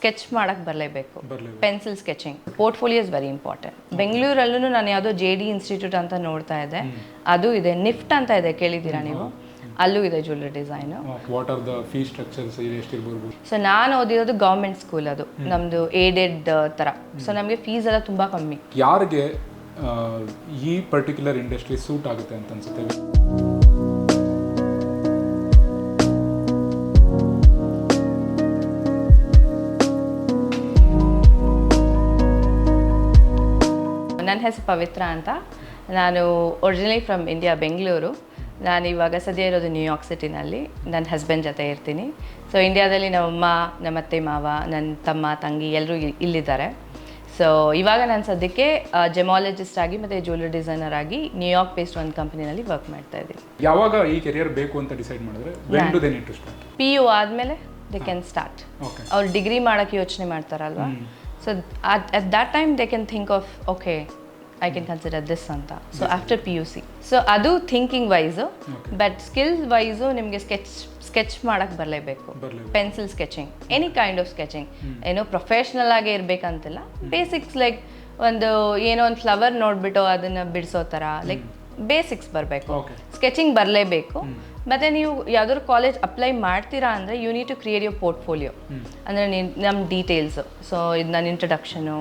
Sketch ಮಾಡಕ್ ಬರಲೇಬೇಕು. Pencil sketching. Portfolio is very important. ಬೆಂಗಳೂರಲ್ಲೂ ನಾನು ಯಾವುದೋ ಜೆ ಡಿ ಇನ್ಸ್ಟಿಟ್ಯೂಟ್ ಅಂತ ನೋಡ್ತಾ ಇದ್ದೆ. ಅದು ಇದೆ. ನಿಫ್ಟ್ ಅಂತ ಇದೆ. ಕೇಳಿದ್ದೀರಾ ನೀವು? ಅಲ್ಲೂ ಇದೆ jewellery design what are the fee structures ಎಷ್ಟಿರ್ಬೋದು so ನಾನು ಓದಿರೋದು ಗೌರ್ಮೆಂಟ್ ಸ್ಕೂಲ್ ಅದು. ನಮ್ದು ಏಡೆಡ್ ಥರ ಸೊ ನಮಗೆ ಫೀಸ್ ಎಲ್ಲ ತುಂಬಾ ಕಮ್ಮಿ. ಯಾರಿಗೆ ಈ ಪರ್ಟಿಕ್ಯುಲರ್ ಇಂಡಸ್ಟ್ರಿ ಸೂಟ್ ಆಗುತ್ತೆ ಅಂತ ಅನ್ಸುತ್ತೆ? ನನ್ನ ಹೆಸರು ಪವಿತ್ರ ಅಂತ. ನಾನು ಒರಿಜಿನಲಿ ಫ್ರಮ್ ಇಂಡಿಯಾ ಬೆಂಗಳೂರು ನಾನು ಇವಾಗ ಸದ್ಯ ಇರೋದು ನ್ಯೂಯಾರ್ಕ್ ಸಿಟಿನಲ್ಲಿ ನನ್ನ ಹಸ್ಬೆಂಡ್ ಜೊತೆ ಇರ್ತೀನಿ. ಸೊ ಇಂಡಿಯಾದಲ್ಲಿ ನಮ್ಮಮ್ಮ ನಮ್ಮ ಅತ್ತೆ ಮಾವ ನನ್ನ ತಮ್ಮ ತಂಗಿ ಎಲ್ಲರೂ ಇಲ್ಲಿದ್ದಾರೆ. ಸೊ ಇವಾಗ ನಾನು ಸದ್ಯಕ್ಕೆ ಜೆಮಾಲಜಿಸ್ಟ್ ಆಗಿ ಮತ್ತು ಜ್ಯುವೆಲ್ಲರಿ ಡಿಸೈನರ್ ಆಗಿ ನ್ಯೂಯಾರ್ಕ್ ಬೇಸ್ಡ್ ಒಂದು ಕಂಪನಿನಲ್ಲಿ ವರ್ಕ್ ಮಾಡ್ತಾ ಇದ್ದೀನಿ. ಯಾವಾಗ ಈ ಕೆರಿಯರ್ ಬೇಕು ಅಂತ ಡಿಸೈಡ್ ಮಾಡಿದ್ರೆ? ಪಿ ಯು ಆದಮೇಲೆ ದೇ ಕ್ಯಾನ್ ಸ್ಟಾರ್ಟ್ ಅವ್ರು ಡಿಗ್ರಿ ಮಾಡೋಕ್ಕೆ ಯೋಚನೆ ಮಾಡ್ತಾರಲ್ವಾ? So at that time they can think of okay I can consider this ಅಂತ so after P U C so ಅದು thinking wise but skills wise ನಿಮಗೆ sketch sketch ಮಾಡೋಕ್ಕೆ ಬರಲೇಬೇಕು. ಬರಲೇಬೇಕು. Pencil sketching any kind of sketching ಏನೋ professional ಆಗೇ ಇರಬೇಕಂತಿಲ್ಲ. Basics like ಒಂದು ಏನೋ ಒಂದು ಫ್ಲವರ್ ನೋಡಿಬಿಟ್ಟು ಅದನ್ನು ಬಿಡಿಸೋ ಥರ ಲೈಕ್ ಬೇಸಿಕ್ಸ್ ಬರಬೇಕು. ಸ್ಕೆಚಿಂಗ್ ಬರಲೇಬೇಕು. ಮತ್ತು ನೀವು ಯಾವ್ದಾದ್ರು ಕಾಲೇಜ್ ಅಪ್ಲೈ ಮಾಡ್ತೀರಾ ಅಂದರೆ you need to create your portfolio ಅಂದರೆ ನಮ್ಮ ಡೀಟೇಲ್ಸು ಸೊ ಇದು ನನ್ನ ಇಂಟ್ರಡಕ್ಷನು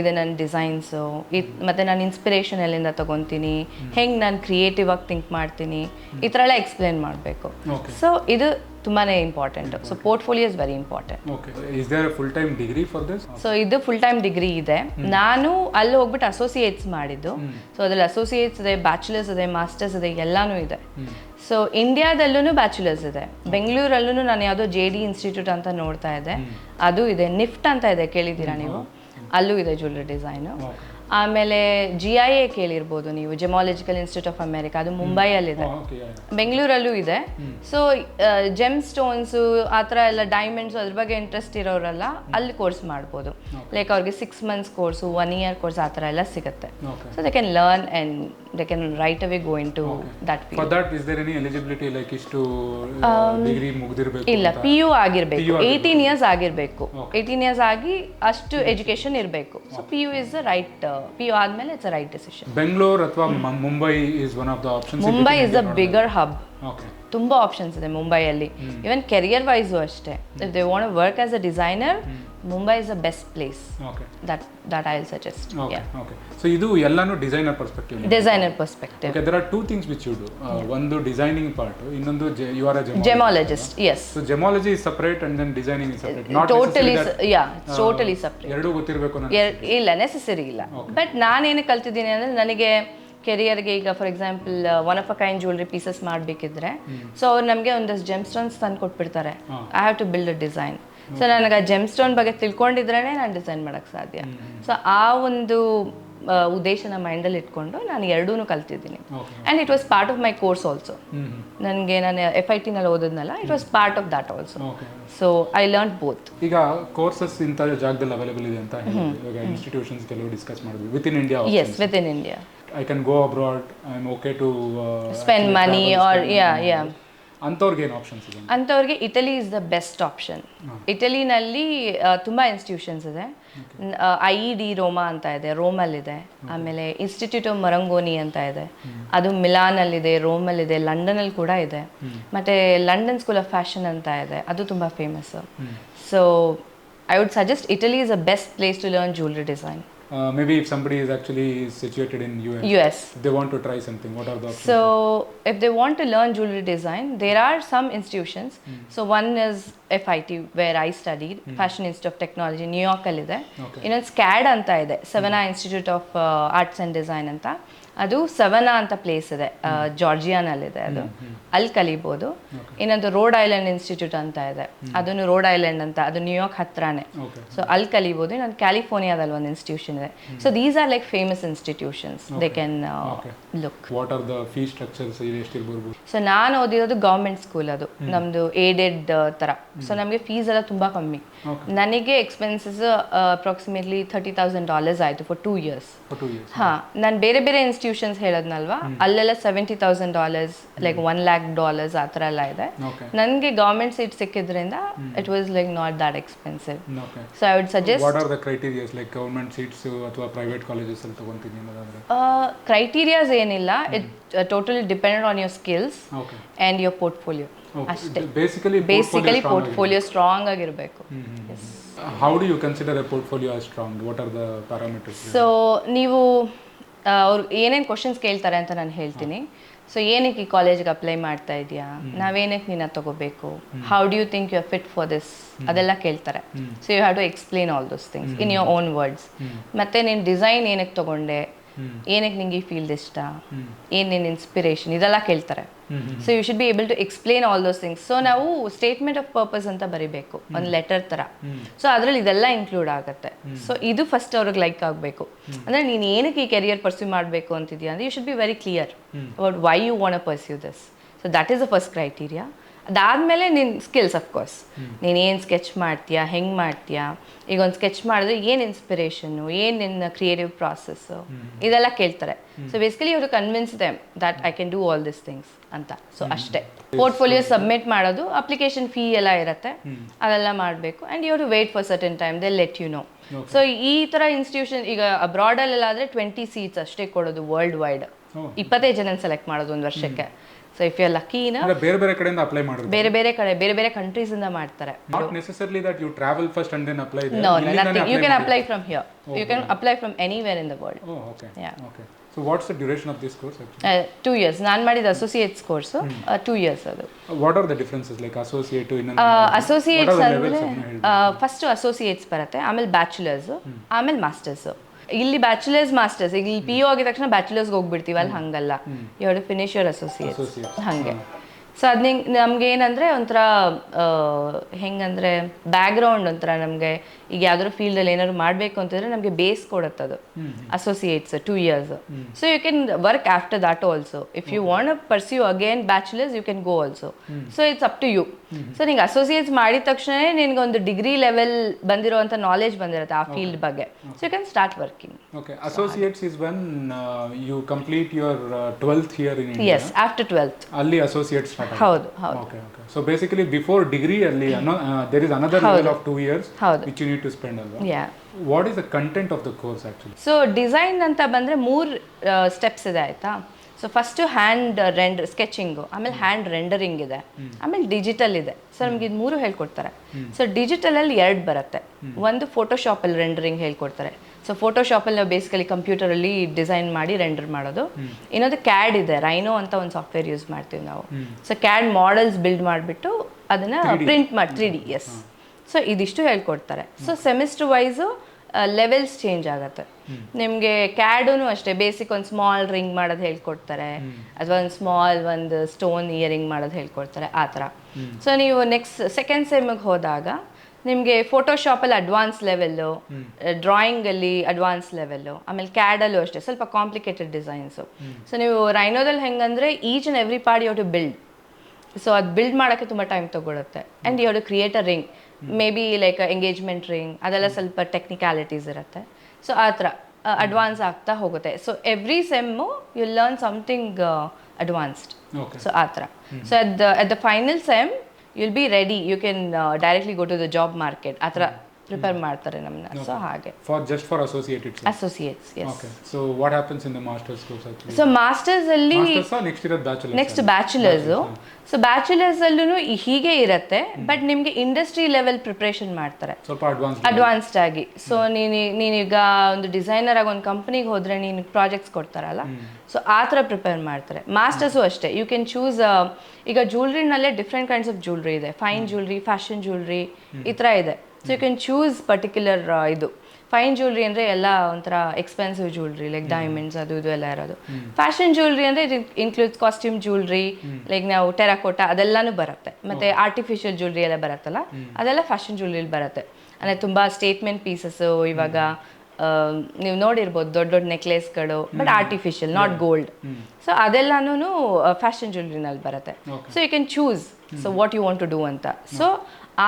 ಇದು ನನ್ನ ಡಿಸೈನ್ಸು ಇದು ಮತ್ತು ನಾನು ಇನ್ಸ್ಪಿರೇಷನ್ ಎಲ್ಲಿಂದ ತೊಗೊತೀನಿ ಹೆಂಗೆ ನಾನು ಕ್ರಿಯೇಟಿವ್ ಆಗಿ ಥಿಂಕ್ ಮಾಡ್ತೀನಿ ಈ ಥರ ಎಲ್ಲ ಎಕ್ಸ್ಪ್ಲೇನ್ ಮಾಡಬೇಕು. ಸೊ ಇದು ತುಂಬಾ important so portfolio is very important full time degree for this so ಇದು ಫುಲ್ ಟೈಮ್ ಡಿಗ್ರಿ ಇದೆ ನಾನು ಅಲ್ಲಿ ಹೋಗ್ಬಿಟ್ಟು ಅಸೋಸಿಯೇಟ್ಸ್ ಮಾಡಿದ್ದು. ಸೊ ಅದ್ರಲ್ಲಿ ಅಸೋಸಿಯೇಟ್ಸ್ ಇದೆ ಬ್ಯಾಚುಲರ್ಸ್ ಇದೆ ಮಾಸ್ಟರ್ಸ್ ಇದೆ ಎಲ್ಲಾನು ಇದೆ. ಸೊ ಇಂಡಿಯಾದಲ್ಲೂ ಬ್ಯಾಚುಲರ್ಸ್ ಇದೆ. ಬೆಂಗಳೂರಲ್ಲೂ ನಾನು ಯಾವುದೋ ಜೆ ಡಿ ಇನ್ಸ್ಟಿಟ್ಯೂಟ್ ಅಂತ ನೋಡ್ತಾ ಇದ್ದೆ. ಅದು ಇದೆ. ನಿಫ್ಟ್ ಅಂತ ಇದೆ. ಕೇಳಿದ್ದೀರಾ ನೀವು? ಅಲ್ಲೂ ಇದೆ ಜ್ಯುವೆಲ್ಲರಿ ಡಿಸೈನು ಆಮೇಲೆ ಜಿ ಐ ಎ ಕೇಳಿರ್ಬೋದು ನೀವು. ಜೆಮಾಲಜಿಕಲ್ ಇನ್ಸ್ಟಿಟ್ಯೂಟ್ ಆಫ್ ಅಮೆರಿಕಾ ಅದು ಮುಂಬೈಯಲ್ಲಿದೆ. ಬೆಂಗಳೂರಲ್ಲೂ ಇದೆ. ಸೊ ಜೆಮ್ ಸ್ಟೋನ್ಸು ಆ ಥರ ಎಲ್ಲ ಡೈಮಂಡ್ಸು ಅದ್ರ ಬಗ್ಗೆ ಇಂಟ್ರೆಸ್ಟ್ ಇರೋರೆಲ್ಲ ಅಲ್ಲಿ ಕೋರ್ಸ್ ಮಾಡ್ಬೋದು. ಲೈಕ್ ಅವ್ರಿಗೆ six months course one year course ಆ ಥರ ಎಲ್ಲ ಸಿಗುತ್ತೆ. So they can learn and they can right away go into that for that is there any eligibility like ಇಷ್ಟು ಡಿಗ್ರಿ ಮುಗಿದಿರಬೇಕು ಇಲ್ಲ? ಪಿ ಯು ಆಗಿರಬೇಕು. ಏಯ್ಟೀನ್ ಇಯರ್ಸ್ ಆಗಿರಬೇಕು. ಏಯ್ಟೀನ್ ಇಯರ್ಸ್ ಆಗಿ ಅಷ್ಟು ಎಜುಕೇಶನ್ ಇರಬೇಕು. So P U is the right P U ಆದಮೇಲೆ it's a right decision Bengaluru ಅಥವಾ Mumbai is one of the option Mumbai is a bigger hub ತುಂಬ options ಇದೆ ಮುಂಬೈಯಲ್ಲಿ. ಈವನ್ ಕೆರಿಯರ್ ವೈಸು ಅಷ್ಟೇ. If they want work as a designer Mumbai is a best place okay that that I will suggest okay so ಇದು ಎಲ್ಲಾನು designer perspective designer perspective okay there are two things which you do ಒಂದು designing part ಇನ್ನೊಂದು you are a gemologist yes so gemology is separate and then designing is separate not totally yeah totally separate ಎರಡೂ ಗೊತ್ತಿರಬೇಕು ನಾನು ಇಲ್ಲ necessary ಇಲ್ಲ. But ನಾನೇನು ಕಲ್ತಿದ್ದೀನಿ ಅಂದರೆ ನನಗೆ ಕೆರಿಯರ್ಗೆ ಈಗ for example one of a kind jewellery pieces ಮಾಡಬೇಕಿದ್ರೆ so ಅವ್ರು ನಮಗೆ ಒಂದಷ್ಟು ಜೆಮ್ ಸ್ಟೋನ್ಸ್ ತಂದು ಕೊಟ್ಬಿಡ್ತಾರೆ. I have to build a design so ನನಗೆ ಆ ಜೆಮ್ ಸ್ಟೋನ್ ಬಗ್ಗೆ ತಿಳ್ಕೊಂಡಿದ್ರೇ ನಾನು ಡಿಸೈನ್ ಮಾಡೋಕ್ಕೆ ಸಾಧ್ಯ. ಸೊ ಆ ಒಂದು ಉದ್ದೇಶನ ಮೈಂಡಲ್ಲಿ ಇಟ್ಕೊಂಡು ನಾನು ಎರಡೂ ಕಲ್ತಿದ್ದೀನಿ. And it was part of my course also ನನಗೆ ನಾನು ಎಫ್ ಐ ಟಿನಲ್ಲಿ ಓದಿದ್ನಲ್ಲ it was part of that also so I learn both ಈಗ ಕೋರ್ಸಸ್ ಇಂಥ ಜಾಗದಲ್ಲಿ ಅವೈಲೇಬಲ್ ಇದೆ ಅಂತ ಇನ್ಸ್ಟಿಟ್ಯೂಷನ್ಸ್ ಕೆಲವು ಡಿಸ್ಕಸ್ ಮಾಡಿದ್ವಿ within India yes within India I can go abroad I am okay to spend money or yeah yeah ಅಂಥವ್ರಿಗೆ ಏನು options ಇದೆ? ಅಂಥವ್ರಿಗೆ Italy is the best option ಇಟಲಿನಲ್ಲಿ ತುಂಬ ಇನ್ಸ್ಟಿಟ್ಯೂಷನ್ಸ್ ಇದೆ. ಐ ಇ ಡಿ ರೋಮಾ ಅಂತ ಇದೆ ರೋಮಲ್ಲಿದೆ ಆಮೇಲೆ ಇನ್ಸ್ಟಿಟ್ಯೂಟ್ ಆಫ್ ಮರಂಗೋನಿ ಅಂತ ಇದೆ. ಅದು ಮಿಲಾನಲ್ಲಿದೆ ರೋಮಲ್ಲಿದೆ ಲಂಡನಲ್ಲಿ ಕೂಡ ಇದೆ. ಮತ್ತು ಲಂಡನ್ ಸ್ಕೂಲ್ ಆಫ್ ಫ್ಯಾಷನ್ ಅಂತ ಇದೆ ಅದು ತುಂಬ famous so I would suggest Italy is a best place to learn jewellery design may maybe if somebody is actually situated in US, US. they want to try something. What are the options? So, if they want to learn jewelry design, there are some institutions. Mm. So, one is FIT, where I studied, mm. Fashion Institute of Technology, New York ಅಲ್ಲಿದೆ Okay. ಇನ್ನೊಂದು SCAD ಅಂತ ಇದೆ Savannah institute of arts and design ಅಂತ ಅದು ಸವನಾ ಅಂತ place ಇದೆ. ಜಾರ್ಜಿಯಾನಲ್ಲಿದೆ ಅದು. ಅಲ್ಲಿ ಕಲಿಬೋದು. ಇನ್ನೊಂದು ರೋಡ್ ಐಲ್ಯಾಂಡ್ ಇನ್ಸ್ಟಿಟ್ಯೂಟ್ ಅಂತ ಇದೆ. ಅದನ್ನು ರೋಡ್ ಐಲ್ಯಾಂಡ್ ಅಂತ ಅದು ನ್ಯೂಯಾರ್ಕ್ ಹತ್ರನೇ. ಸೊ ಅಲ್ಲಿ ಕಲಿಬೋದು. ಇನ್ನೊಂದು ಕ್ಯಾಲಿಫೋರ್ನಿಯಾದಲ್ಲಿ ಒಂದು ಇನ್ಸ್ಟಿಟ್ಯೂಷನ್ ಇದೆ. So these are like famous institutions they can. Look what are the fee structures so ನಾನು ಓದಿರೋದು ಗೌರ್ಮೆಂಟ್ ಸ್ಕೂಲ್ ಅದು. ನಮ್ದು ಏಡೆಡ್ ತರ. ಸೊ ನಮಗೆ ಫೀಸ್ ಎಲ್ಲ ತುಂಬಾ ಕಮ್ಮಿ. ನನಗೆ expenses approximately thirty thousand dollars ಆಯಿತು ಫಾರ್ ಟೂ ಇಯರ್ಸ್ ಹಾಂ. ನಾನು ಬೇರೆ ಬೇರೆ ಇನ್ಸ್ಟಿಟ್ಯೂಷನ್ಸ್ ಹೇಳದ್ನಲ್ವಾ? ಅಲ್ಲೆಲ್ಲ seventy thousand dollars like one lakh dollars ಆ ಥರ ಎಲ್ಲ ಇದೆ. ನನಗೆ government seat ಸಿಕ್ಕಿದ್ರಿಂದ it was like not that expensive so I would suggest what are the criterias like government seats ಅಥವಾ ಪ್ರೈವೇಟ್ ಕಾಲೇಜಸ್ ಅಲ್ಲಿ ತಗೊಂತೀನಿ ಕ್ರೈಟೀರಿಯಾಸ್ ಏನಿಲ್ಲ. It totally depended on your skills and your portfolio ಅಷ್ಟೇ. Basically basically portfolio strong ಆಗಿರಬೇಕು. How do you consider a portfolio strong what are the parameters so ನೀವು ಅವ್ರು ಏನೇನು questions ಕೇಳ್ತಾರೆ ಅಂತ ನಾನು ಹೇಳ್ತೀನಿ. ಸೊ ಏನಕ್ಕೆ ಈ ಕಾಲೇಜ್ಗೆ ಅಪ್ಲೈ ಮಾಡ್ತಾ ಇದೆಯಾ ನಾವೇನಕ್ಕೆ ನಿನ್ನ ತಗೋಬೇಕು? How do you think you are fit for this ಅದೆಲ್ಲ ಕೇಳ್ತಾರೆ. So you have to explain all those things in your own words ಮತ್ತೆ ನೀನು ಡಿಸೈನ್ ಏನಕ್ಕೆ ತಗೊಂಡೆ? ಏನಕ್ಕೆ ನಿಂಗೆ ಈ ಫೀಲ್ಡ್ ಇಷ್ಟ? ಏನೇನು ಇನ್ಸ್ಪಿರೇಷನ್ ಇದೆಲ್ಲ ಕೇಳ್ತಾರೆ. So you should be able to explain all those things so ನಾವು ಸ್ಟೇಟ್ಮೆಂಟ್ ಆಫ್ ಪರ್ಪಸ್ ಅಂತ ಬರಿಬೇಕು ಒಂದು ಲೆಟರ್ ಥರ ಸೊ ಅದರಲ್ಲಿ ಇದೆಲ್ಲ ಇನ್ಕ್ಲೂಡ್ ಆಗುತ್ತೆ. ಸೊ ಇದು ಫಸ್ಟ್ ಅವ್ರಿಗೆ ಲೈಕ್ ಆಗಬೇಕು. ಅಂದರೆ ನೀನು ಏನಕ್ಕೆ ಈ ಕೆರಿಯರ್ ಪರ್ಸ್ಯೂ ಮಾಡಬೇಕು ಅಂತಿದ್ಯಾ ಅಂದರೆ you should be very clear about why you want pursue this so that is the first criteria ಅದಾದಮೇಲೆ ನಿನ್ನ ಸ್ಕಿಲ್ಸ್ ಅಫ್ಕೋರ್ಸ್ ನೀನು ಏನು ಸ್ಕೆಚ್ ಮಾಡ್ತೀಯಾ ಹೆಂಗೆ ಮಾಡ್ತೀಯಾ? ಈಗ ಒಂದು ಸ್ಕೆಚ್ ಮಾಡಿದ್ರೆ ಏನು ಇನ್ಸ್ಪಿರೇಷನ್ನು ಏನು ನಿನ್ನ ಕ್ರಿಯೇಟಿವ್ ಪ್ರಾಸೆಸ್ಸು ಇದೆಲ್ಲ ಕೇಳ್ತಾರೆ. ಸೊ ಬೇಸಿಕಲಿ ಇವರು convince them that I can do all this things ಅಂತ. ಸೊ ಅಷ್ಟೇ. ಪೋರ್ಟ್ಫೋಲಿಯೋ ಸಬ್ಮಿಟ್ ಮಾಡೋದು ಅಪ್ಲಿಕೇಶನ್ ಫೀ ಎಲ್ಲ ಇರುತ್ತೆ. ಅದೆಲ್ಲ ಮಾಡಬೇಕು. And you to wait for certain time they let you know so ಈ ಥರ ಇನ್ಸ್ಟಿಟ್ಯೂಷನ್ ಈಗ ಅಬ್ರಾಡಲ್ಲೆಲ್ಲ ಆದರೆ ಟ್ವೆಂಟಿ ಸೀಟ್ಸ್ ಅಷ್ಟೇ ಕೊಡೋದು ವರ್ಲ್ಡ್ ವೈಡ್. ಇಪ್ಪತ್ತೈದು ಜನ ಸೆಲೆಕ್ಟ್ ಮಾಡೋದು ಒಂದು ವರ್ಷಕ್ಕೆ. ಸೊ ಇಫ್ ಯು ಲಕ್ಕಿನ ಬೇರೆ ಬೇರೆ ಕಡೆಯಿಂದ ಅಪ್ಲೈ ಮಾಡಿದ್ರು. ಬೇರೆ ಬೇರೆ ಕಡೆ ಬೇರೆ ಬೇರೆ ಕಂಟ್ರೀಸ್ ಇಂದ ಮಾಡ್ತಾರೆ. Not necessarily that you travel first and then apply no nothing you can apply from here you can apply from anywhere in the world okay yeah okay so what's the duration of this course actually two years ನಾನು ಮಾಡಿದ associates course two years ಅದು. What are the differences like associate associates What are the ಅಂದರೆ? First associates ಬರುತ್ತೆ ಆಮೇಲೆ bachelors ಆಮೇಲೆ masters ಇಲ್ಲಿ bachelors masters ಈಗ ಇಲ್ಲಿ ಪಿ ಯು ಆಗಿದ ತಕ್ಷಣ ಬ್ಯಾಚುಲರ್ಸ್ ಹೋಗ್ಬಿಡ್ತೀವಿ ಅಲ್ಲಿ ಹಂಗಲ್ಲ. You to finish your associate ಹಂಗೆ. ಸೊ ಅದ್ ನಿಂಗೆ ನಮ್ಗೆ ಏನಂದ್ರೆ ಒಂಥರ ಹೆಂಗಂದ್ರೆ ಬ್ಯಾಕ್ಗ್ರೌಂಡ್ ಒಂಥರ ನಮಗೆ ಈಗ ಯಾವ್ದಾದ್ರು ಫೀಲ್ಡಲ್ಲಿ ಏನಾದ್ರು ಮಾಡಬೇಕು ಅಂತಂದ್ರೆ ನಮಗೆ ಬೇಸ್ ಕೊಡುತ್ತೆ ಅದು. Associates two years so you can work after that also if you want pursue again bachelors you can go also so it's up to you so ನಿಂಗೆ ಅಸೋಸಿಯೇಟ್ಸ್ ಮಾಡಿದ ತಕ್ಷಣ ನಿನ್ಗೆ ಒಂದು ಡಿಗ್ರಿ ಲೆವೆಲ್ ಬಂದಿರುವಂಥ ನಾಲೆಜ್ ಬಂದಿರುತ್ತೆ ಆ ಫೀಲ್ಡ್ ಬಗ್ಗೆ. So you can start working okay associates is when you complete your twelfth year in yes after twelfth ಅಲ್ಲಿ ಅಸೋಸಿಯೇಟ್ಸ್ ಹೌದು ಹೌದು. Okay okay so basically before degree ಅಲ್ಲಿ there is another level of two years. Which you need to spend ಅಲ್ವಾ what is the content of the course actually so design ಅಂತ ಬಂದರೆ ಮೂರು steps ಇದೆ ಆಯಿತಾ? ಸೊ ಫಸ್ಟು ಹ್ಯಾಂಡ್ ರೆಂಡ್ ಸ್ಕೆಚಿಂಗು ಆಮೇಲೆ hand rendering ಇದೆ. ಆಮೇಲೆ ಡಿಜಿಟಲ್ ಇದೆ. ಸೊ ನಮ್ಗೆ ಇದು ಮೂರು ಹೇಳ್ಕೊಡ್ತಾರೆ. ಸೊ ಡಿಜಿಟಲಲ್ಲಿ ಎರಡು ಬರುತ್ತೆ. ಒಂದು ಫೋಟೋಶಾಪಲ್ಲಿ ರೆಂಡರಿಂಗ್ ಹೇಳ್ಕೊಡ್ತಾರೆ. ಸೊ ಫೋಟೋಶಾಪಲ್ಲಿ ನಾವು ಬೇಸಿಕಲಿ ಕಂಪ್ಯೂಟರಲ್ಲಿ ಡಿಸೈನ್ ಮಾಡಿ ರೆಂಡರ್ ಮಾಡೋದು. ಇನ್ನೊಂದು ಕ್ಯಾಡ್ ಇದೆ ರೈನೋ ಅಂತ ಒಂದು ಸಾಫ್ಟ್ವೇರ್ ಯೂಸ್ ಮಾಡ್ತೀವಿ ನಾವು. ಸೊ ಕ್ಯಾಡ್ ಮಾಡೆಲ್ಸ್ ಬಿಲ್ಡ್ ಮಾಡಿಬಿಟ್ಟು ಅದನ್ನು ಪ್ರಿಂಟ್ ಮಾಡಿ ತ್ರೀ ಡಿ ಎಸ್ ಸೊ ಇದಿಷ್ಟು ಹೇಳ್ಕೊಡ್ತಾರೆ. So semester wise levels change ಆಗುತ್ತೆ. ನಿಮಗೆ ಕ್ಯಾಡೂ ಅಷ್ಟೇ ಬೇಸಿಕ್ ಒಂದು ಸ್ಮಾಲ್ ರಿಂಗ್ ಮಾಡೋದು ಹೇಳ್ಕೊಡ್ತಾರೆ. ಅಥವಾ ಒಂದು ಸ್ಮಾಲ್ ಒಂದು ಸ್ಟೋನ್ ಇಯರಿಂಗ್ ಮಾಡೋದು ಹೇಳ್ಕೊಡ್ತಾರೆ ಆ ಥರ. ಸೊ ನೀವು ನೆಕ್ಸ್ಟ್ ಸೆಕೆಂಡ್ ಸೆಮ್ಗೆ ಹೋದಾಗ ನಿಮಗೆ ಫೋಟೋಶಾಪಲ್ಲಿ ಅಡ್ವಾನ್ಸ್ ಲೆವೆಲ್ಲು ಡ್ರಾಯಿಂಗಲ್ಲಿ ಅಡ್ವಾನ್ಸ್ ಲೆವೆಲ್ಲು ಆಮೇಲೆ ಕ್ಯಾಡಲ್ಲೂ ಅಷ್ಟೇ ಸ್ವಲ್ಪ ಕಾಂಪ್ಲಿಕೇಟೆಡ್ ಡಿಸೈನ್ಸು ಸೊ ನೀವು ರೈನೋದಲ್ಲಿ ಹೆಂಗಂದರೆ each and every part you to build so ಅದು ಬಿಲ್ಡ್ ಮಾಡೋಕ್ಕೆ ತುಂಬ time ತೊಗೊಳುತ್ತೆ. And you to create a ring maybe like engagement ring ಅದೆಲ್ಲ ಸ್ವಲ್ಪ ಟೆಕ್ನಿಕ್ಯಾಲಿಟೀಸ್ ಇರುತ್ತೆ. ಸೊ ಆ ಥರ ಅಡ್ವಾನ್ಸ್ ಆಗ್ತಾ ಹೋಗುತ್ತೆ. So every sem you learn something advanced so ಆ ಥರ. So at the at the final sem you'll be ready. You can uh, directly go to the job market. Atra prepare ಮಾಡ್ತಾರೆ ನಮ್ಮನ್ನ so ಹಾಗೆ. For just for associated associates yes okay so what happens in the masters course so masters next ಇರೋದು bachelors next bachelors so bachelors ಅಲ್ಲೂ ಹೀಗೆ ಇರುತ್ತೆ but ನಿಮಗೆ industry level preparation ಮಾಡ್ತಾರೆ. ಸ್ವಲ್ಪ ಅಡ್ವಾನ್ಸ್ ಅಡ್ವಾನ್ಸ್ಡ್ ಆಗಿ. ಸೊ ನೀನು ನೀನೀಗ ಒಂದು ಡಿಸೈನರ್ ಆಗಿ ಒಂದು ಕಂಪ್ನಿಗೆ ಹೋದ್ರೆ ನೀನು ಪ್ರಾಜೆಕ್ಟ್ಸ್ ಕೊಡ್ತಾರಲ್ಲ? ಸೊ ಆ ಥರ ಪ್ರಿಪೇರ್ ಮಾಡ್ತಾರೆ. ಮಾಸ್ಟರ್ಸು ಅಷ್ಟೇ. ಯು ಕ್ಯಾನ್ ಚೂಸ್ ಈಗ ಜ್ಯುವೆಲ್ರಿನಲ್ಲೇ ಡಿಫ್ರೆಂಟ್ ಕೈಂಡ್ಸ್ ಆಫ್ ಜ್ಯುವೆಲ್ರಿ ಇದೆ. ಫೈನ್ ಜ್ಯುವೆಲ್ರಿ ಫ್ಯಾಷನ್ ಜ್ಯುವೆಲ್ರಿ ಈ ಥರ ಇದೆ. So you can choose particular ಇದು. ಫೈನ್ ಜ್ಯುವೆಲ್ರಿ ಅಂದರೆ ಎಲ್ಲ ಒಂಥರ ಎಕ್ಸ್ಪೆನ್ಸಿವ್ ಜ್ಯುವೆಲ್ರಿ ಲೈಕ್ ಡೈಮಂಡ್ಸ್ ಅದು ಇದು ಎಲ್ಲ ಇರೋದು. ಫ್ಯಾಷನ್ ಜ್ಯುವೆಲ್ರಿ ಅಂದರೆ it includes costume jewellery like ನಾವು ಟೆರಾಕೋಟಾ ಅದೆಲ್ಲನೂ ಬರುತ್ತೆ. ಮತ್ತು ಆರ್ಟಿಫಿಷಿಯಲ್ ಜ್ಯುವೆಲ್ರಿ ಎಲ್ಲ ಬರುತ್ತಲ್ಲ? ಅದೆಲ್ಲ ಫ್ಯಾಷನ್ ಜ್ಯುವೆಲ್ರಿಲಿ ಬರುತ್ತೆ. ಅಂದರೆ ತುಂಬ ಸ್ಟೇಟ್ಮೆಂಟ್ ಪೀಸಸ್ಸು ಇವಾಗ ನೀವು ನೋಡಿರ್ಬೋದು ದೊಡ್ಡ ದೊಡ್ಡ ನೆಕ್ಲೆಸ್ಗಳು but artificial not gold so ಅದೆಲ್ಲನೂ fashion ಜ್ಯುವೆಲ್ರಿನಲ್ಲಿ ಬರುತ್ತೆ. So you can choose so what you want to do ಅಂತ. ಸೊ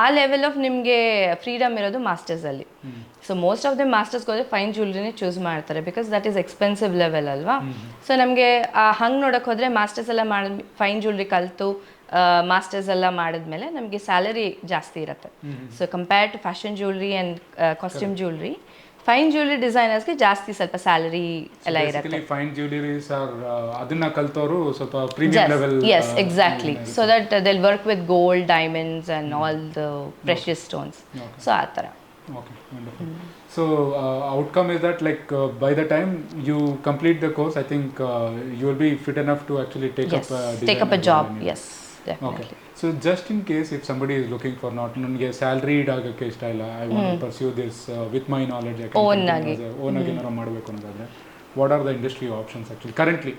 ಆ ಲೆವೆಲ್ ಆಫ್ ನಿಮಗೆ ಫ್ರೀಡಮ್ ಇರೋದು ಮಾಸ್ಟರ್ಸಲ್ಲಿ ಸೊ ಮೋಸ್ಟ್ ಆಫ್ ದ ಮಾಸ್ಟರ್ಸ್ಗೆ ಹೋದ್ರೆ ಫೈನ್ ಜ್ಯುವೆಲ್ರಿನೇ ಚೂಸ್ ಮಾಡ್ತಾರೆ. Because that is expensive level ಅಲ್ವಾ? ಸೊ ನಮಗೆ ಹಂಗೆ ನೋಡೋಕೆ ಹೋದರೆ ಮಾಸ್ಟರ್ಸ್ ಎಲ್ಲ ಮಾಡಿ ಫೈನ್ ಜ್ಯುವೆಲ್ರಿ ಕಲಿತು ಮಾಸ್ಟರ್ಸ್ ಎಲ್ಲ ಮಾಡಿದ್ಮೇಲೆ ನಮಗೆ ಸ್ಯಾಲರಿ ಜಾಸ್ತಿ ಇರುತ್ತೆ. So compare to fashion jewellery and costume jewellery fine jewellery ಡಿಸೈನರ್ಸ್ಗೆ ಜಾಸ್ತಿ ಸ್ವಲ್ಪ ಸ್ಯಾಲರಿ ಎಲ್ಲ ಇರುತ್ತೆ ಬೇಸಿಕಲಿ ಫೈನ್ ಜ್ಯುವೆಲರೀಸ್ ಆರ್ ಅದನ್ನ ಕಲ್ತವರು ಸ್ವಲ್ಪ premium level yes exactly so that uh, they'll work with gold diamonds and all the precious stones so ಆ ಥರ Okay, wonderful. So, uh, outcome is that like uh, by the time you complete the course, I think uh, you will be fit enough to actually take yes up a So just in case if somebody is looking for not ನನಗೆ salaried ಆಗೋಕ್ಕೆ ಇಷ್ಟ ಇಲ್ಲ I want pursue this with my ಆಗಿ. Own ಆಗಿ ಏನಾರು ಮಾಡಬೇಕು ಅನ್ನೋದಾದ್ರೆ what are the industry options actually currently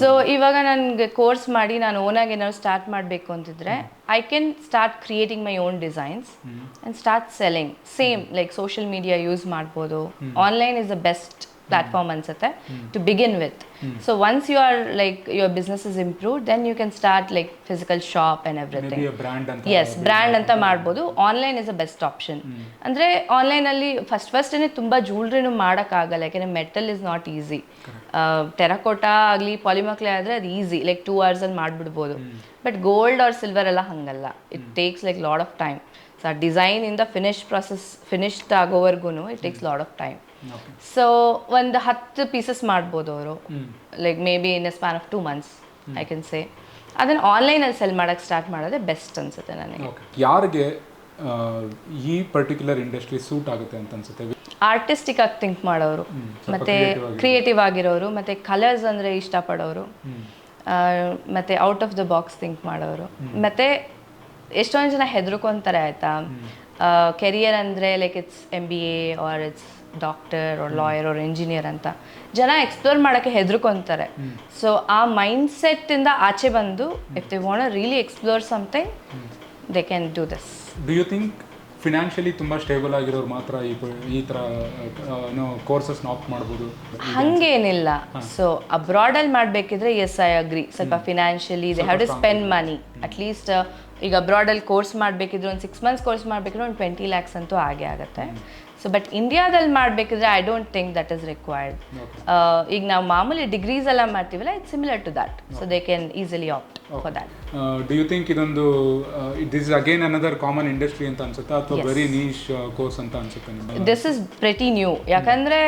so ಇವಾಗ ನನಗೆ ಕೋರ್ಸ್ ಮಾಡಿ ನಾನು ಓನಾಗಿ ಏನಾದ್ರು ಸ್ಟಾರ್ಟ್ ಮಾಡಬೇಕು ಅಂತಿದ್ರೆ I can start creating my own designs and start selling same like social media use ಮಾಡ್ಬೋದು. Online is the best platform ಅನ್ಸುತ್ತೆ to begin with so once you are like your business is improve then you can start like physical shop and everything as brand ಅಂತ ಮಾಡ್ಬೋದು. Online is a best option ಅಂದರೆ ಆನ್ಲೈನಲ್ಲಿ first ಫಸ್ಟೇ ತುಂಬ ಜ್ಯೂಲ್ರಿನೂ ಮಾಡೋಕ್ಕಾಗಲ್ಲ ಯಾಕೆಂದರೆ metal is not easy terracotta ಆಗಲಿ ಪಾಲಿಮಕ್ಲೆ ಆದರೆ ಅದು ಈಸಿ ಲೈಕ್ ಟೂ ಅವರ್ಸಲ್ಲಿ ಮಾಡಿಬಿಡ್ಬೋದು. ಬಟ್ ಗೋಲ್ಡ್ ಆರ್ ಸಿಲ್ವರ್ ಎಲ್ಲ ಹಂಗಲ್ಲ. It takes like lot of time so ಆ ಡಿಸೈನಿಂದ ಫಿನಿಶ್ ಪ್ರಾಸೆಸ್ ಫಿನಿಶ್ಡ್ ಆಗೋವರೆಗೂ it takes lot of time so ಒಂದು ಹತ್ತು ಪೀಸಸ್ ಮಾಡ್ಬೋದು ಅವರು. Like maybe in a span of two months I can say ಅದನ್ನು ಆನ್ಲೈನಲ್ಲಿ ಸೆಲ್ ಮಾಡೋಕ್ಕೆ ಸ್ಟಾರ್ಟ್ ಮಾಡೋದೇ ಬೆಸ್ಟ್ ಅನ್ಸುತ್ತೆ ನನಗೆ. ಯಾರಿಗೆ ಈ ಪರ್ಟಿಕ್ಯುಲರ್ ಇಂಡಸ್ಟ್ರಿ ಸೂಟ್ ಆಗುತ್ತೆ ಅಂತ ಅನ್ಸುತ್ತೆ? ಆರ್ಟಿಸ್ಟಿಕ್ ಆಗಿ ಥಿಂಕ್ ಮಾಡೋರು. ಮತ್ತೆ ಕ್ರಿಯೇಟಿವ್ ಆಗಿರೋರು. ಮತ್ತೆ ಕಲರ್ಸ್ ಅಂದರೆ ಇಷ್ಟಪಡೋರು. ಮತ್ತೆ out of the box think ಮಾಡೋರು. ಮತ್ತೆ ಎಷ್ಟೊಂದು ಜನ ಹೆದರ್ಕೊಂತಾರೆ ಆಯ್ತಾ? ಕೆರಿಯರ್ ಅಂದರೆ like it's M B A or it's doctor or lawyer ಅವ್ರ ಇಂಜಿನಿಯರ್ ಅಂತ ಜನ ಎಕ್ಸ್ಪ್ಲೋರ್ ಮಾಡೋಕ್ಕೆ ಹೆದರ್ಕೊಂತಾರೆ. ಸೊ ಆ ಮೈಂಡ್ ಸೆಟ್ಟಿಂದ ಆಚೆ ಬಂದು if they want really explore something they can do this do you think financially ತುಂಬ ಸ್ಟೇಬಲ್ ಆಗಿರೋರು ಮಾತ್ರ ಈ ಈ ಥರ ಏನೋ ಕೋರ್ಸಸ್ನ ಆಪ್ಟ್ ಮಾಡ್ಬೋದು? ಹಂಗೇನಿಲ್ಲ. ಸೊ ಅಬ್ರಾಡಲ್ಲಿ ಮಾಡಬೇಕಿದ್ರೆ ಎಸ್ ಐ ಅಗ್ರಿ ಸ್ವಲ್ಪ financially they have to spend money at least ಈಗ ಅಬ್ರಾಡಲ್ಲಿ ಕೋರ್ಸ್ ಮಾಡಬೇಕಿದ್ರೆ ಒಂದು ಸಿಕ್ಸ್ ಮಂತ್ಸ್ ಕೋರ್ಸ್ ಮಾಡಬೇಕಿದ್ರೆ ಒಂದು ಟ್ವೆಂಟಿ ಲ್ಯಾಕ್ಸ್ ಅಂತೂ ಆಗೇ ಆಗುತ್ತೆ. ಸೊ ಬಟ್ ಇಂಡಿಯಾದಲ್ಲಿ ಮಾಡಬೇಕಿದ್ರೆ I don't think that is required ಈಗ ನಾವು ಮಾಮೂಲಿ ಡಿಗ್ರೀಸ್ ಎಲ್ಲ ಮಾಡ್ತೀವಲ್ಲ it's similar to that so they can easily opt for that do you think ಇದೊಂದು this is again another common industry ಅಂತ ಅನ್ಸುತ್ತಾ ಅಥವಾ ವೆರಿ ನೀಶ್ ಕೋರ್ಸ್ ಅಂತ ಅನ್ಸುತ್ತೆ ದಿಸ್ ಇಸ್ ಪ್ರೆಟಿ ನ್ಯೂ ಯಾಕಂದ್ರೆ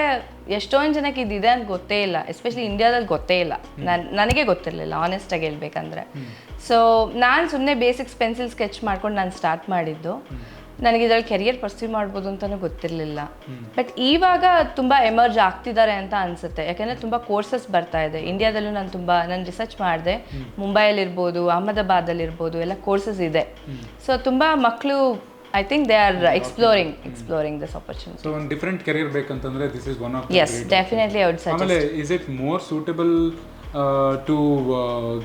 ಎಷ್ಟೊಂದು ಜನಕ್ಕೆ ಇದಿದೆ ಅಂತ ಗೊತ್ತೇ ಇಲ್ಲ. ಎಸ್ಪೆಷಲಿ ಇಂಡಿಯಾದಲ್ಲಿ ಗೊತ್ತೇ ಇಲ್ಲ. ನನ್ ನನಗೆ ಗೊತ್ತಿರಲಿಲ್ಲ ಆನೆಸ್ಟಾಗಿ ಹೇಳ್ಬೇಕಂದ್ರೆ. ಸೊ ನಾನು ಸುಮ್ಮನೆ ಬೇಸಿಕ್ಸ್ ಪೆನ್ಸಿಲ್ ಸ್ಕೆಚ್ ಮಾಡ್ಕೊಂಡು ನಾನು ಸ್ಟಾರ್ಟ್ ಮಾಡಿದ್ದು. ನನಗೆ ಇದ್ರಲ್ಲಿ ಕೆರಿಯರ್ ಪರ್ಸ್ಯೂ ಮಾಡ್ಬೋದು ಅಂತಲೂ ಗೊತ್ತಿರಲಿಲ್ಲ. ಬಟ್ ಇವಾಗ ತುಂಬ ಎಮರ್ಜ್ ಆಗ್ತಿದ್ದಾರೆ ಅಂತ ಅನ್ಸುತ್ತೆ. ಯಾಕೆಂದರೆ ತುಂಬ ಕೋರ್ಸಸ್ ಬರ್ತಾ ಇದೆ. ಇಂಡಿಯಾದಲ್ಲೂ ನಾನು ತುಂಬ ನಾನು ರಿಸರ್ಚ್ ಮಾಡಿದೆ. ಮುಂಬೈಯಲ್ಲಿರ್ಬೋದು ಅಹಮದಾಬಾದಲ್ಲಿರ್ಬೋದು ಎಲ್ಲ ಕೋರ್ಸಸ್ ಇದೆ. ಸೊ ತುಂಬ ಮಕ್ಕಳು I think they are exploring exploring this opportunity so ಒಂದು different career ಬೇಕಂತಂದ್ರೆ this is one of as definitely I would suggest ಆಮೇಲೆ is it more suitable to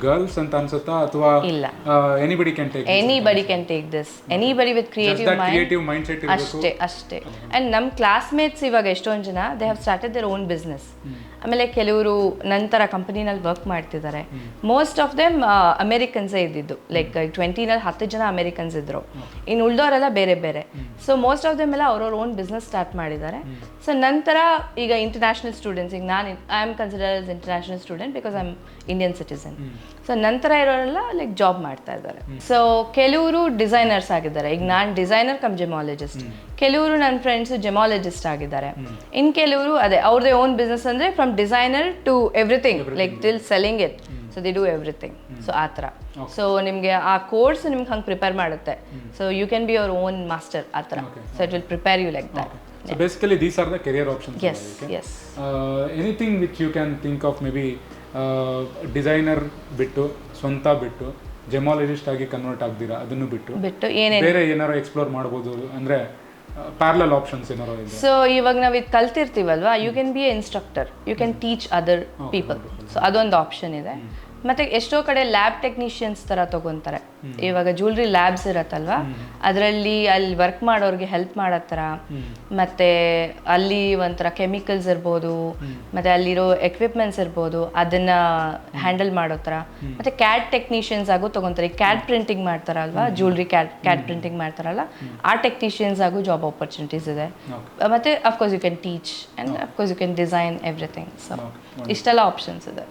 girls ಅಂತ ಅನ್ಸುತ್ತಾ? ಅಥವಾ ಇಲ್ಲ. Anybody can take anybody can take this anybody with creative mind creative mind set ಅಷ್ಟೇ ಅಷ್ಟೇ. And ನಮ್ಮ classmates ಇವಾಗ ಎಷ್ಟೊಂದು ಜನ they have started their own business ಆಮೇಲೆ ಕೆಲವರು ನಂತರ ಕಂಪನಿನಲ್ಲಿ ವರ್ಕ್ ಮಾಡ್ತಿದ್ದಾರೆ ಮೋಸ್ಟ್ ಆಫ್ ದೆಮ್ ಅಮೇರಿಕನ್ಸೇ ಇದ್ದಿದ್ದು. ಲೈಕ್ ಟ್ವೆಂಟಿನಲ್ಲಿ ಹತ್ತು ಜನ ಅಮೇರಿಕನ್ಸ್ ಇದ್ರು. ಇನ್ನು ಉಳ್ದವರೆಲ್ಲ ಬೇರೆ ಬೇರೆ. ಸೊ ಮೋಸ್ಟ್ ಆಫ್ ದೆಮ್ ಎಲ್ಲ ಅವ್ರವ್ರ ಓನ್ ಬಿಸ್ನೆಸ್ ಸ್ಟಾರ್ಟ್ ಮಾಡಿದ್ದಾರೆ. ಸೊ ನಂತರ ಈಗ ಇಂಟರ್ನ್ಯಾಷನಲ್ ಸ್ಟೂಡೆಂಟ್ಸ್ ಈಗ ನಾನು I am consider international student because I am Indian citizen so ನಂತರ ಇರೋರೆಲ್ಲ ಲೈಕ್ ಜಾಬ್ ಮಾಡ್ತಾ ಇದ್ದಾರೆ. ಸೊ ಕೆಲವರು ಡಿಸೈನರ್ಸ್ ಆಗಿದ್ದಾರೆ. ಈಗ ನಾನು ಡಿಸೈನರ್ ಕಮ್ ಜೆಮಾಲಜಿಸ್ಟ್ ಕೆಲವರು ನನ್ನ ಫ್ರೆಂಡ್ಸ್ ಜೆಮಾಲಜಿಸ್ಟ್ ಆಗಿದ್ದಾರೆ. ಇನ್ ಕೆಲವರು ಅದೇ ಅವ್ರದೇ ಓನ್ ಬಿಸ್ನೆಸ್ ಅಂದರೆ from designer to everything like till selling it so they do everything so ಆ ಥರ. ಸೊ ನಿಮಗೆ ಆ ಕೋರ್ಸ್ ನಿಮ್ಗೆ ಹಂಗೆ ಪ್ರಿಪೇರ್ ಮಾಡುತ್ತೆ. So you can be our own master ಆ ಥರ. So it will prepare you like that so basically these are the career Yes, okay? yes. Anything which you can think of maybe designer ಬಿಟ್ಟು ಸ್ವಂತ ಬಿಟ್ಟು ಜೆಮಾಲಜಿಸ್ಟ್ ಆಗಿ convert ಆಗ್ದಿರಾ ಅದನ್ನು ಬಿಟ್ಟು. ಬಿಟ್ಟು ಏನೇನು? ಬೇರೆ ಏನಾರು ಎಕ್ಸ್ಪ್ಲೋರ್ ಮಾಡ್ಬೋದು ಅಂದ್ರೆ ಪ್ಯಾರಲಲ್ ಆಪ್ಷನ್ಸ್ ಏನಾರು ಇದೆ? ಸೊ ಇವಾಗ ನಾವು ಇದು ಕಲ್ತಿರ್ತೀವಲ್ವಾ? You can be a instructor you can teach other people so ಅದೊಂದು ಆಪ್ಷನ್ ಇದೆ. ಮತ್ತೆ ಎಷ್ಟೋ ಕಡೆ ಲ್ಯಾಬ್ ಟೆಕ್ನಿಷಿಯನ್ಸ್ ತರ ತಗೊಂತಾರೆ. ಇವಾಗ ಜ್ಯುವೆಲ್ರಿ ಲ್ಯಾಬ್ಸ್ ಇರತ್ತಲ್ವಾ? ಅದರಲ್ಲಿ ಅಲ್ಲಿ ವರ್ಕ್ ಮಾಡೋರಿಗೆ ಹೆಲ್ಪ್ ಮಾಡೋ ಥರ ಮತ್ತೆ ಅಲ್ಲಿ ಒಂಥರ ಕೆಮಿಕಲ್ಸ್ ಇರ್ಬೋದು ಮತ್ತೆ ಅಲ್ಲಿರೋ ಎಕ್ವಿಪ್ಮೆಂಟ್ಸ್ ಇರ್ಬೋದು ಅದನ್ನ ಹ್ಯಾಂಡಲ್ ಮಾಡೋ ಥರ ಮತ್ತೆ ಕ್ಯಾಟ್ ಟೆಕ್ನಿಷಿಯನ್ಸ್ ಆಗು ತಗೊಂತಾರೆ. ಕ್ಯಾಟ್ ಪ್ರಿಂಟಿಂಗ್ ಮಾಡ್ತಾರಲ್ವಾ? ಜ್ಯುವೆಲ್ರಿ ಕ್ಯಾಟ್ ಕ್ಯಾಟ್ ಪ್ರಿಂಟಿಂಗ್ ಮಾಡ್ತಾರಲ್ಲ? ಆ ಟೆಕ್ನಿಷಿಯನ್ಸ್ ಆಗು ಜಾಬ್ ಆಪರ್ಚುನಿಟೀಸ್ ಇದೆ. ಮತ್ತೆ of course you can teach and of course you can design everything so ಇಷ್ಟೆಲ್ಲ ಆಪ್ಷನ್ಸ್ ಇದೆ.